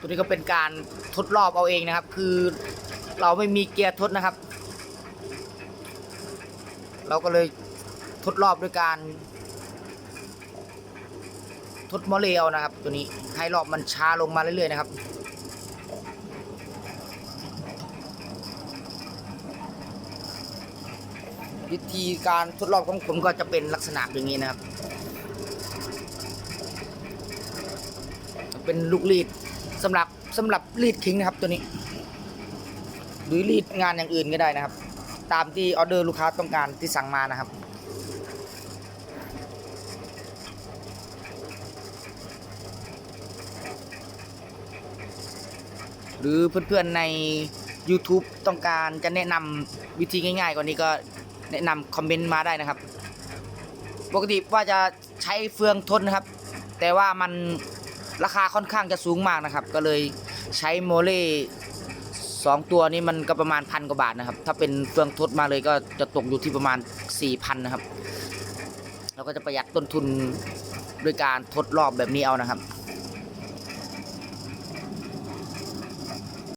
ตัวนี้ก็เป็นการทดรอบเอาเองนะครับ คือเราไม่มีเกียร์ทดนะครับ เราก็เลยทดรอบด้วยการ ทดมอเลเอานะครับ ตัวนี้ให้รอบมันช้าลงมาเรื่อยๆนะครับวิธีการทดลองของผมก็จะเป็นลักษณะอย่างนี้นะครับ เป็นลูกรีด สำหรับสำหรับรีดคิงนะครับตัวนี้ หรือรีดงานอย่างอื่นก็ได้นะครับ ตามที่ออเดอร์ลูกค้าต้องการที่สั่งมานะครับหรือเพื่อนๆใน YouTube ต้องการจะแนะนำวิธีง่ายๆกว่านี้ก็แนะนำคอมเมนต์มาได้นะครับ ปกติว่าจะใช้เฟืองทนนะครับ แต่ว่ามัน ราคาค่อนข้างจะสูงมากนะครับ ก็เลยใช้โมเล่สองตัวนี้มันก็ประมาณพันกว่าบาทนะครับ ถ้าเป็นเฟืองทดมาเลยก็จะตกอยู่ที่ประมาณ4ี่พันนะครับ เราก็จะประหยัดต้นทุนด้วยการทดรอบแบบนี้เอานะครับ